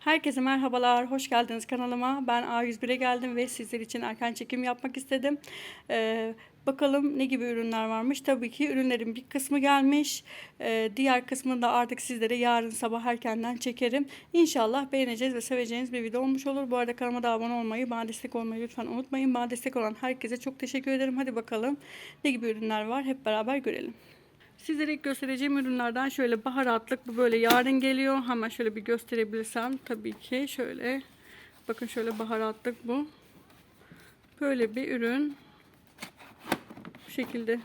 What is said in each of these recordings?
Herkese merhabalar, hoş geldiniz kanalıma. Ben A101'e geldim ve sizler için erken çekim yapmak istedim. Ee, bakalım ne gibi ürünler varmış. Tabii ki ürünlerin bir kısmı gelmiş. Ee, diğer kısmını da artık sizlere yarın sabah erkenden çekerim. İnşallah beğeneceğiz ve seveceğiniz bir video olmuş olur. Bu arada kanalıma da abone olmayı, bana destek olmayı lütfen unutmayın. Bana destek olan herkese çok teşekkür ederim. Hadi bakalım ne gibi ürünler var hep beraber görelim. Sizlere ilk göstereceğim ürünlerden şöyle baharatlık bu böyle yarın geliyor. Hemen şöyle bir gösterebilirsem tabii ki şöyle bakın şöyle baharatlık bu. Böyle bir ürün. Bu şekilde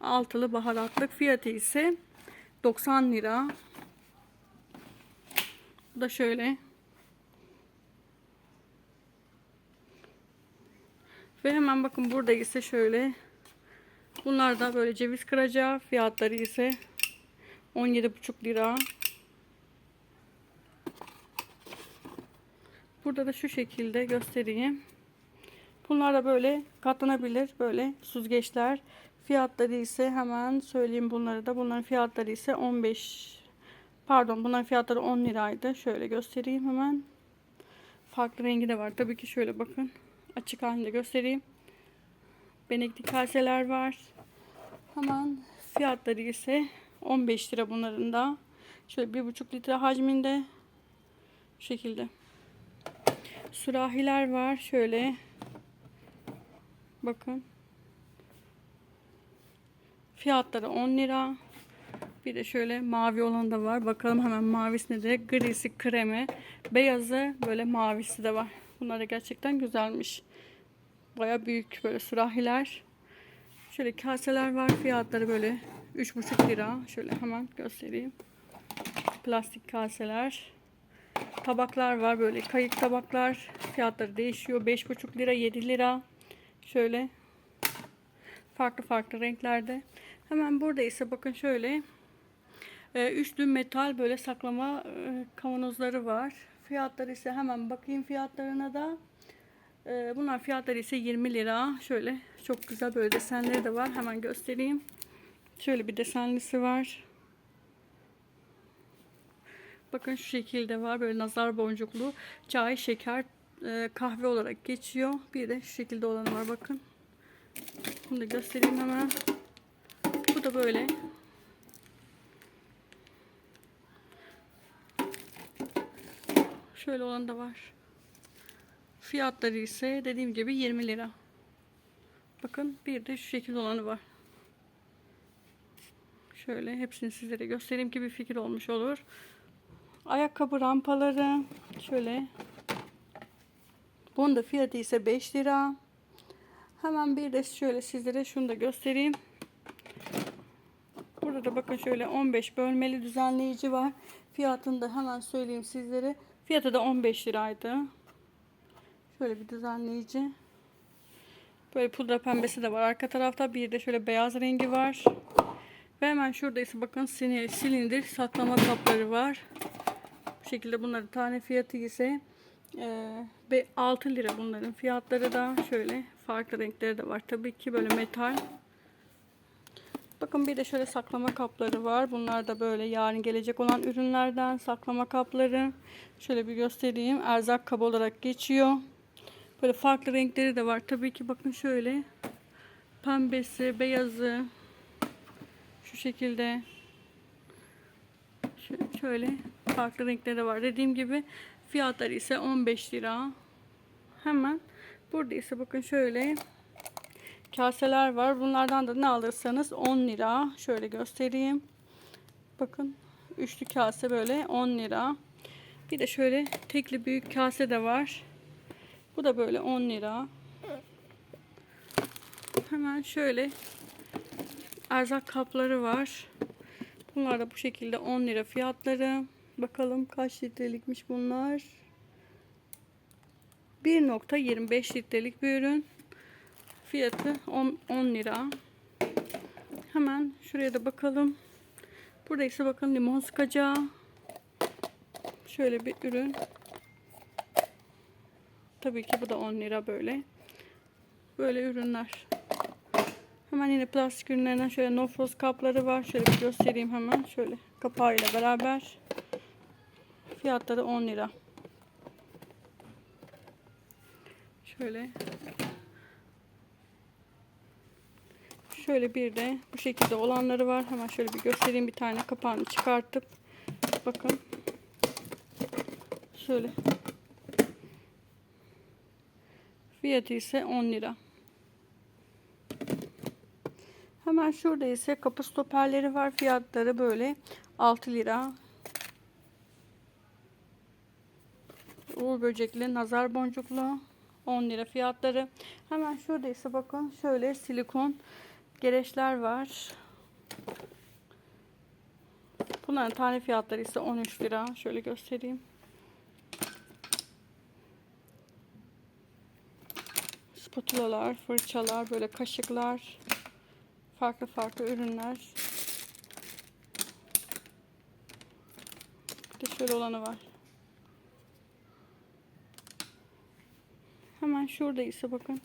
altılı baharatlık fiyatı ise 90 lira. Bu da şöyle. Ve hemen bakın burada ise şöyle Bunlar da böyle ceviz kıracağı. Fiyatları ise 17,5 lira. Burada da şu şekilde göstereyim. Bunlar da böyle katlanabilir böyle süzgeçler. Fiyatları ise hemen söyleyeyim bunları da. Bunların fiyatları ise 15 pardon bunların fiyatları 10 liraydı. Şöyle göstereyim hemen. Farklı rengi de var. Tabii ki şöyle bakın. Açık halinde göstereyim. Benekli kaseler var. Hemen fiyatları ise 15 lira bunların da. Şöyle bir buçuk litre hacminde. Şu şekilde. Sürahiler var. Şöyle. Bakın. Fiyatları 10 lira. Bir de şöyle mavi olan da var. Bakalım hemen mavisinde de grisi, kremi, beyazı böyle mavisi de var. Bunlar da gerçekten güzelmiş. Baya büyük böyle sürahiler. Şöyle kaseler var. Fiyatları böyle 3,5 lira. Şöyle hemen göstereyim. Plastik kaseler. Tabaklar var böyle kayık tabaklar. Fiyatları değişiyor. 5,5 lira 7 lira. Şöyle farklı farklı renklerde. Hemen burada ise bakın şöyle e, üçlü metal böyle saklama e, kavanozları var. Fiyatları ise hemen bakayım fiyatlarına da. Ee, bunlar fiyatları ise 20 lira. Şöyle çok güzel böyle desenleri de var. Hemen göstereyim. Şöyle bir desenlisi var. Bakın şu şekilde var. Böyle nazar boncuklu çay, şeker, e, kahve olarak geçiyor. Bir de şu şekilde olanı var. Bakın. Bunu da göstereyim hemen. Bu da böyle. Şöyle olan da var. Fiyatları ise dediğim gibi 20 lira. Bakın bir de şu şekilde olanı var. Şöyle hepsini sizlere göstereyim ki bir fikir olmuş olur. Ayakkabı rampaları şöyle. Bunun da fiyatı ise 5 lira. Hemen bir de şöyle sizlere şunu da göstereyim. Burada da bakın şöyle 15 bölmeli düzenleyici var. Fiyatını da hemen söyleyeyim sizlere. Fiyatı da 15 liraydı. Şöyle bir düzenleyici. Böyle pudra pembesi de var. Arka tarafta bir de şöyle beyaz rengi var. Ve hemen şurada ise bakın silindir saklama kapları var. Bu şekilde bunların tane fiyatı ise e, 6 lira bunların fiyatları da şöyle farklı renkleri de var. Tabii ki böyle metal. Bakın bir de şöyle saklama kapları var. Bunlar da böyle yarın gelecek olan ürünlerden saklama kapları. Şöyle bir göstereyim. Erzak kabı olarak geçiyor. Böyle farklı renkleri de var. Tabii ki bakın şöyle. Pembesi, beyazı. Şu şekilde. Şöyle farklı renkleri de var. Dediğim gibi fiyatları ise 15 lira. Hemen burada ise bakın şöyle kaseler var. Bunlardan da ne alırsanız 10 lira. Şöyle göstereyim. Bakın üçlü kase böyle 10 lira. Bir de şöyle tekli büyük kase de var. Bu da böyle 10 lira. Hemen şöyle erzak kapları var. Bunlar da bu şekilde 10 lira fiyatları. Bakalım kaç litrelikmiş bunlar. 1.25 litrelik bir ürün. Fiyatı 10, 10 lira. Hemen şuraya da bakalım. Burada ise bakın limon sıkacağı. Şöyle bir ürün. Tabii ki bu da 10 lira böyle. Böyle ürünler. Hemen yine plastik ürünlerinden şöyle nofroz kapları var. Şöyle bir göstereyim hemen. Şöyle kapağıyla beraber. Fiyatları 10 lira. Şöyle. Şöyle bir de bu şekilde olanları var. Hemen şöyle bir göstereyim bir tane kapağını çıkartıp bakın. Şöyle. Fiyatı ise 10 lira. Hemen şurada ise kapı stoperleri var. Fiyatları böyle 6 lira. Uğur böcekli, nazar boncuklu 10 lira fiyatları. Hemen şurada ise bakın şöyle silikon gereçler var. Bunların tane fiyatları ise 13 lira. Şöyle göstereyim. Spatulalar, fırçalar, böyle kaşıklar, farklı farklı ürünler. Bir de şöyle olanı var. Hemen şurada ise bakın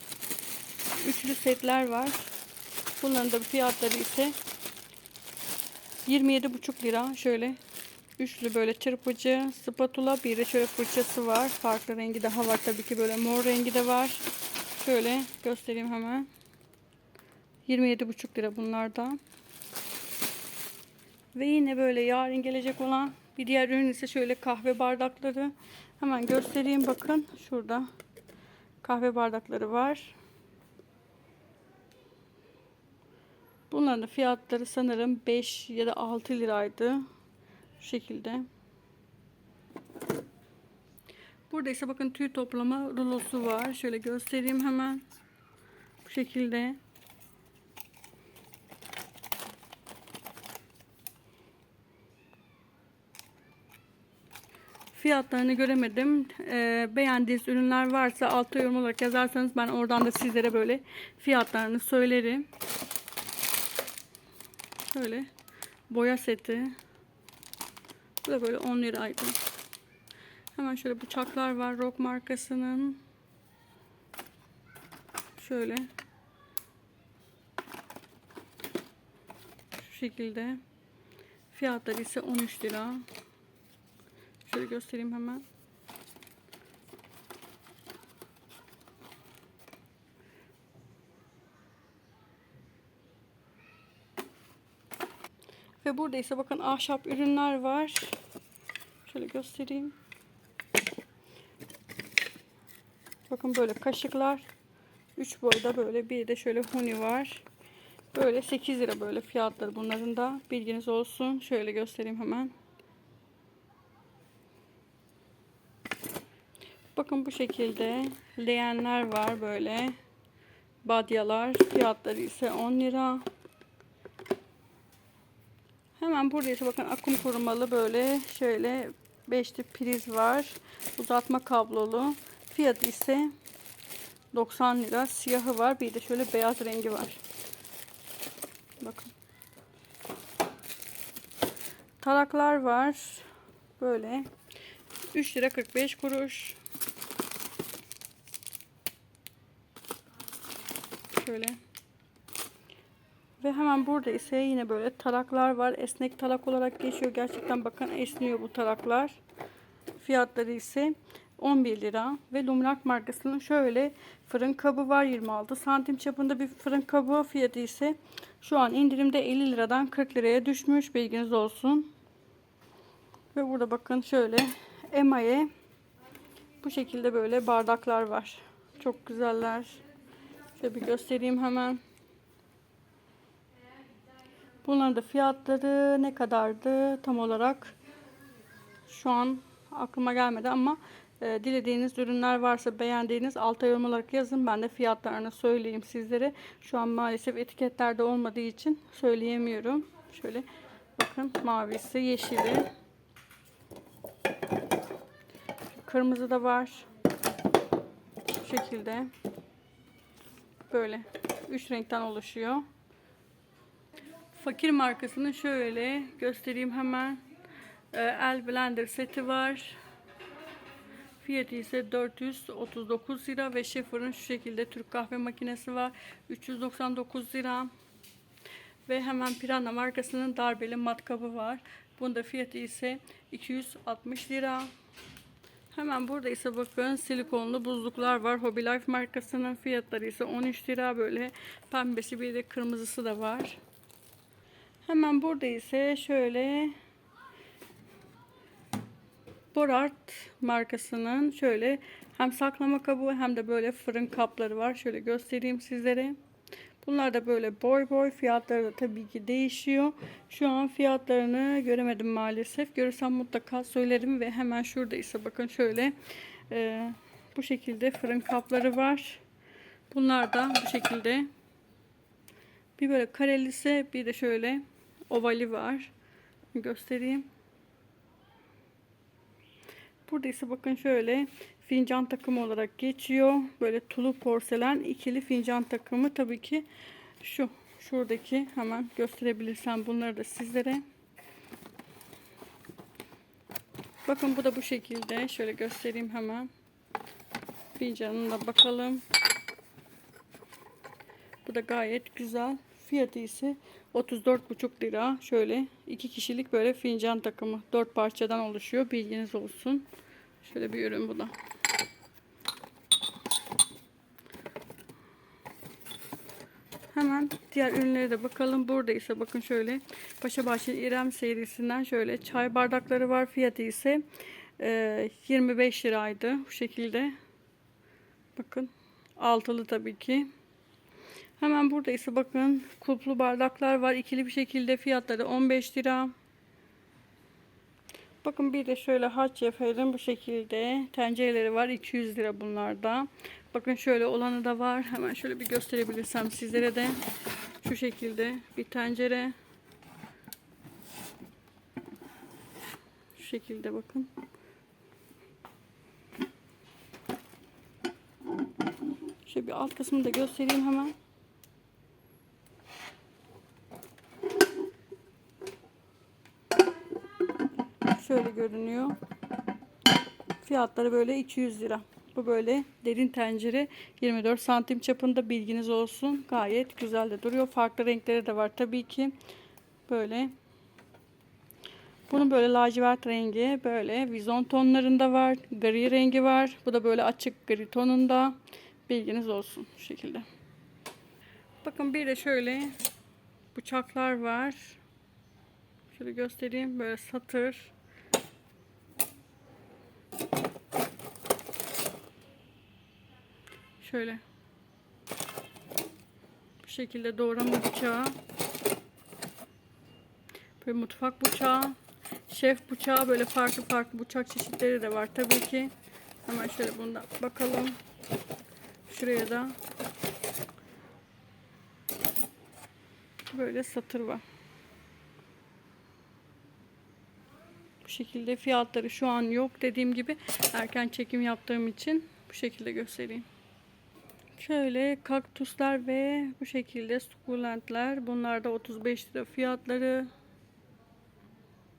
üçlü setler var. Bunların da fiyatları ise 27,5 lira. Şöyle üçlü böyle çırpıcı spatula bir de şöyle fırçası var. Farklı rengi daha var tabii ki böyle mor rengi de var. Şöyle göstereyim hemen. 27,5 lira bunlar da. Ve yine böyle yarın gelecek olan bir diğer ürün ise şöyle kahve bardakları. Hemen göstereyim bakın şurada kahve bardakları var. Bunların fiyatları sanırım 5 ya da 6 liraydı. Şu şekilde. Burada ise bakın tüy toplama rulosu var. Şöyle göstereyim hemen. Bu şekilde. Fiyatlarını göremedim. Ee, beğendiğiniz ürünler varsa altta yorum olarak yazarsanız ben oradan da sizlere böyle fiyatlarını söylerim. Şöyle boya seti. Bu da böyle 10 liraydı. Hemen şöyle bıçaklar var. Rock markasının. Şöyle. Şu şekilde. Fiyatları ise 13 lira. Şöyle göstereyim hemen. Ve burada ise bakın ahşap ürünler var. Şöyle göstereyim. Bakın böyle kaşıklar. 3 boyda böyle bir de şöyle huni var. Böyle 8 lira böyle fiyatları bunların da bilginiz olsun. Şöyle göstereyim hemen. Bakın bu şekilde leğenler var böyle. Badyalar. Fiyatları ise 10 lira. Hemen burada ise bakın akım korumalı böyle şöyle beşli priz var. Uzatma kablolu. Fiyatı ise 90 lira. Siyahı var. Bir de şöyle beyaz rengi var. Bakın. Taraklar var. Böyle. 3 lira 45 kuruş. Şöyle. Ve hemen burada ise yine böyle taraklar var. Esnek tarak olarak geçiyor. Gerçekten bakın esniyor bu taraklar. Fiyatları ise 11 lira. Ve Lumrak markasının şöyle fırın kabı var. 26 santim çapında bir fırın kabı. Fiyatı ise şu an indirimde 50 liradan 40 liraya düşmüş. Bilginiz olsun. Ve burada bakın şöyle emaye bu şekilde böyle bardaklar var. Çok güzeller. Şöyle bir göstereyim hemen. Bunların da fiyatları ne kadardı tam olarak şu an aklıma gelmedi ama e, dilediğiniz ürünler varsa beğendiğiniz alta yorum olarak yazın. Ben de fiyatlarını söyleyeyim sizlere. Şu an maalesef etiketlerde olmadığı için söyleyemiyorum. Şöyle bakın mavisi, yeşili. Kırmızı da var. Bu şekilde. Böyle. Üç renkten oluşuyor. Fakir markasının şöyle göstereyim hemen. Ee, El Blender seti var. Fiyatı ise 439 lira ve Schaefer'ın şu şekilde Türk kahve makinesi var. 399 lira. Ve hemen Pirana markasının darbeli matkabı var. Bunda fiyatı ise 260 lira. Hemen burada ise bakın silikonlu buzluklar var. Hobby Life markasının fiyatları ise 13 lira. Böyle pembesi bir de kırmızısı da var. Hemen burada ise şöyle Borart markasının şöyle hem saklama kabı hem de böyle fırın kapları var. Şöyle göstereyim sizlere. Bunlar da böyle boy boy fiyatları da tabii ki değişiyor. Şu an fiyatlarını göremedim maalesef. Görürsem mutlaka söylerim ve hemen şurada ise bakın şöyle e, bu şekilde fırın kapları var. Bunlar da bu şekilde bir böyle karelisi bir de şöyle ovali var. Göstereyim. Burada ise bakın şöyle fincan takımı olarak geçiyor. Böyle tulu porselen ikili fincan takımı tabii ki şu şuradaki hemen gösterebilirsem bunları da sizlere. Bakın bu da bu şekilde. Şöyle göstereyim hemen. Fincanına bakalım. Bu da gayet güzel. Fiyatı ise 34,5 lira. Şöyle iki kişilik böyle fincan takımı. 4 parçadan oluşuyor. Bilginiz olsun. Şöyle bir ürün bu da. Hemen diğer ürünlere de bakalım. Burada ise bakın şöyle Paşa Bahçe İrem serisinden şöyle çay bardakları var. Fiyatı ise e, 25 liraydı. Bu şekilde. Bakın altılı tabii ki. Hemen burada ise bakın kulplu bardaklar var. ikili bir şekilde fiyatları 15 lira. Bakın bir de şöyle haç yapalım bu şekilde tencereleri var 200 lira bunlarda. Bakın şöyle olanı da var. Hemen şöyle bir gösterebilirsem sizlere de şu şekilde bir tencere. Şu şekilde bakın. Şöyle bir alt kısmını da göstereyim hemen. Şöyle görünüyor. Fiyatları böyle 200 lira. Bu böyle derin tencere 24 santim çapında bilginiz olsun. Gayet güzel de duruyor. Farklı renkleri de var tabii ki. Böyle. Bunun böyle lacivert rengi böyle vizon tonlarında var. Gri rengi var. Bu da böyle açık gri tonunda. Bilginiz olsun şu şekilde. Bakın bir de şöyle bıçaklar var. Şöyle göstereyim. Böyle satır. Şöyle. Bu şekilde doğrama bıçağı. Böyle mutfak bıçağı. Şef bıçağı böyle farklı farklı bıçak çeşitleri de var tabii ki. Hemen şöyle bunda bakalım. Şuraya da böyle satır var. Bu şekilde fiyatları şu an yok. Dediğim gibi erken çekim yaptığım için bu şekilde göstereyim. Şöyle kaktüsler ve bu şekilde sukulentler. Bunlar da 35 lira fiyatları.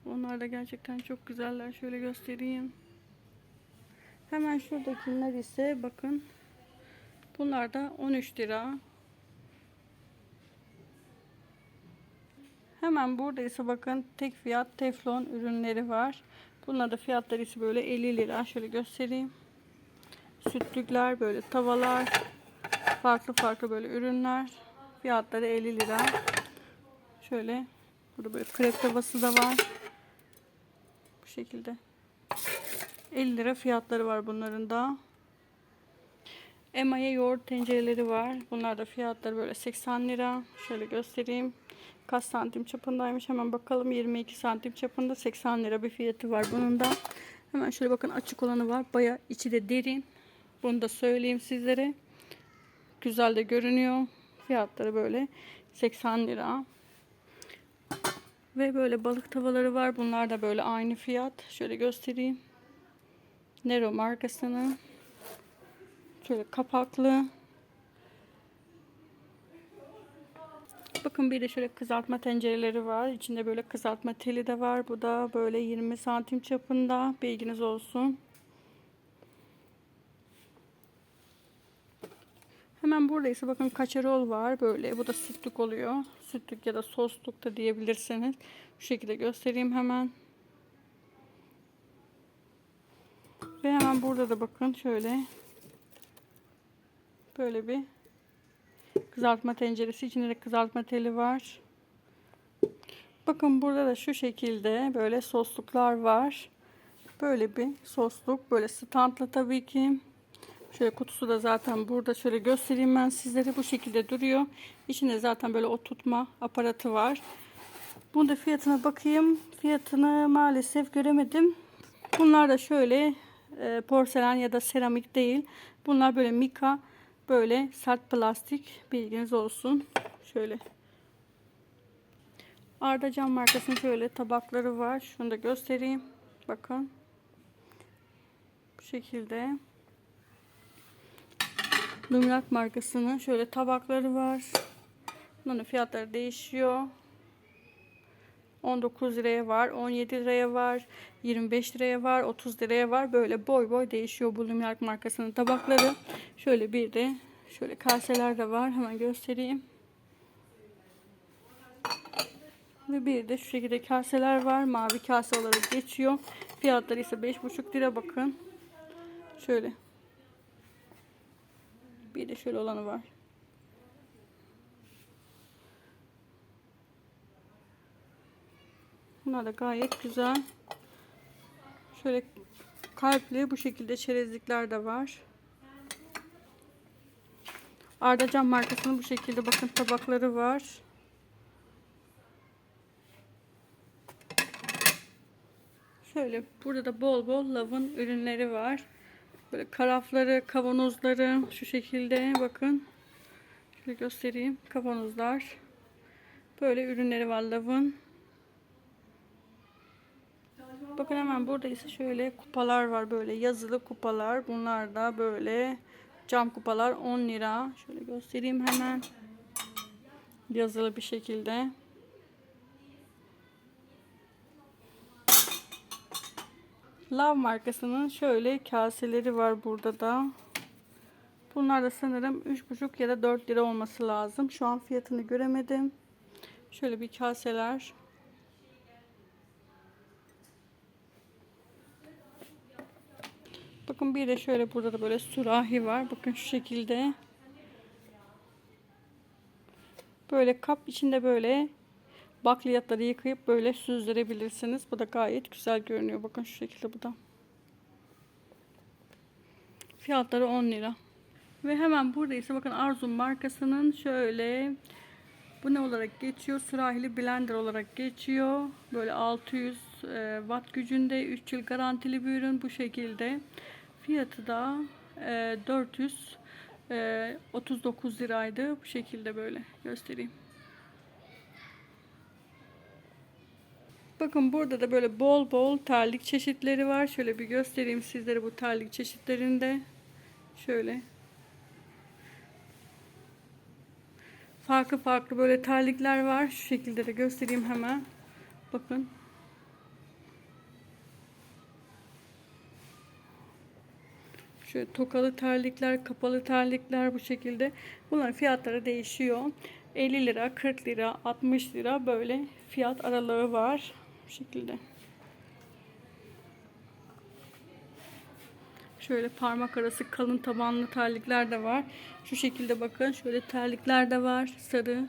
Onlar da gerçekten çok güzeller. Şöyle göstereyim. Hemen şuradakiler ise bakın. Bunlar da 13 lira. Hemen burada ise bakın tek fiyat teflon ürünleri var. Bunlar da fiyatları ise böyle 50 lira. Şöyle göstereyim. Sütlükler böyle tavalar. Farklı farklı böyle ürünler. Fiyatları 50 lira. Şöyle burada böyle krep tavası da var. Bu şekilde. 50 lira fiyatları var bunların da. Emaye yoğurt tencereleri var. Bunlar da fiyatları böyle 80 lira. Şöyle göstereyim. Kaç santim çapındaymış hemen bakalım. 22 santim çapında 80 lira bir fiyatı var bunun da. Hemen şöyle bakın açık olanı var. Baya içi de derin. Bunu da söyleyeyim sizlere. Güzel de görünüyor. Fiyatları böyle 80 lira. Ve böyle balık tavaları var. Bunlar da böyle aynı fiyat. Şöyle göstereyim. Nero markasının. Şöyle kapaklı. Bakın bir de şöyle kızartma tencereleri var. İçinde böyle kızartma teli de var. Bu da böyle 20 santim çapında. Bilginiz olsun. Hemen burada ise bakın kaçarol var böyle. Bu da sütlük oluyor. Sütlük ya da sosluk da diyebilirsiniz. Bu şekilde göstereyim hemen. Ve hemen burada da bakın şöyle böyle bir kızartma tenceresi. İçinde de kızartma teli var. Bakın burada da şu şekilde böyle sosluklar var. Böyle bir sosluk. Böyle standla tabii ki. Şöyle kutusu da zaten burada. Şöyle göstereyim ben sizlere. Bu şekilde duruyor. İçinde zaten böyle o tutma aparatı var. Bunda fiyatına bakayım. Fiyatını maalesef göremedim. Bunlar da şöyle e, porselen ya da seramik değil. Bunlar böyle mika böyle sert plastik bilginiz olsun. Şöyle Arda Cam markasının şöyle tabakları var. Şunu da göstereyim. Bakın. Bu şekilde. Lumilak markasının şöyle tabakları var. Bunların fiyatları değişiyor. 19 liraya var, 17 liraya var, 25 liraya var, 30 liraya var. Böyle boy boy değişiyor bu Lumilak markasının tabakları. Şöyle bir de şöyle kaseler de var. Hemen göstereyim. Ve bir de şu şekilde kaseler var. Mavi kase olarak geçiyor. Fiyatları ise 5,5 lira bakın. Şöyle. Bir de şöyle olanı var. Bunlar da gayet güzel. Şöyle kalpli bu şekilde çerezlikler de var. Ardacan markasının bu şekilde bakın tabakları var. Şöyle burada da bol bol lavın ürünleri var. Böyle karafları, kavanozları şu şekilde bakın. Şöyle göstereyim. Kavanozlar. Böyle ürünleri var lavın. Bakın hemen burada ise şöyle kupalar var. Böyle yazılı kupalar. Bunlar da böyle cam kupalar 10 lira. Şöyle göstereyim hemen. Yazılı bir şekilde. Lav markasının şöyle kaseleri var burada da. Bunlar da sanırım 3,5 ya da 4 lira olması lazım. Şu an fiyatını göremedim. Şöyle bir kaseler. Bakın bir de şöyle burada da böyle sürahi var. Bakın şu şekilde. Böyle kap içinde böyle bakliyatları yıkayıp böyle süzdürebilirsiniz. Bu da gayet güzel görünüyor. Bakın şu şekilde bu da. Fiyatları 10 lira. Ve hemen burada ise bakın Arzum markasının şöyle bu ne olarak geçiyor? Sürahili blender olarak geçiyor. Böyle 600 e, watt gücünde 3 yıl garantili bir ürün bu şekilde. Fiyatı da e, 439 liraydı. Bu şekilde böyle göstereyim. Bakın burada da böyle bol bol terlik çeşitleri var. Şöyle bir göstereyim sizlere bu terlik çeşitlerinde. Şöyle. Farklı farklı böyle terlikler var. Şu şekilde de göstereyim hemen. Bakın. Şöyle tokalı terlikler, kapalı terlikler bu şekilde. Bunların fiyatları değişiyor. 50 lira, 40 lira, 60 lira böyle fiyat aralığı var. Bu şekilde. Şöyle parmak arası kalın tabanlı terlikler de var. Şu şekilde bakın. Şöyle terlikler de var. Sarı.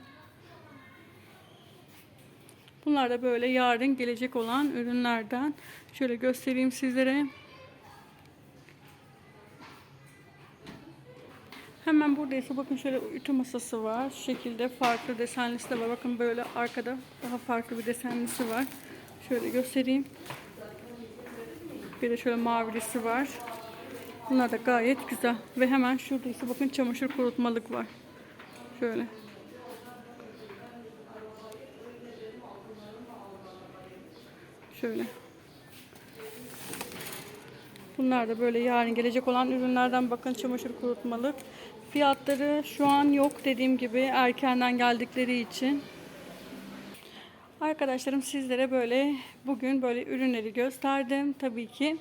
Bunlar da böyle yarın gelecek olan ürünlerden. Şöyle göstereyim sizlere. Hemen buradaysa bakın şöyle ütü masası var. Şu şekilde farklı desenlisi de var. Bakın böyle arkada daha farklı bir desenlisi var. Şöyle göstereyim. Bir de şöyle mavilisi var. Bunlar da gayet güzel. Ve hemen şurada ise bakın çamaşır kurutmalık var. Şöyle. Şöyle. Bunlar da böyle yarın gelecek olan ürünlerden bakın çamaşır kurutmalık. Fiyatları şu an yok dediğim gibi erkenden geldikleri için. Arkadaşlarım sizlere böyle bugün böyle ürünleri gösterdim. Tabii ki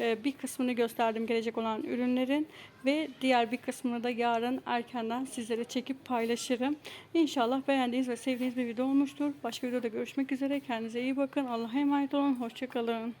e, bir kısmını gösterdim gelecek olan ürünlerin ve diğer bir kısmını da yarın erkenden sizlere çekip paylaşırım. İnşallah beğendiğiniz ve sevdiğiniz bir video olmuştur. Başka videoda görüşmek üzere. Kendinize iyi bakın. Allah'a emanet olun. Hoşçakalın.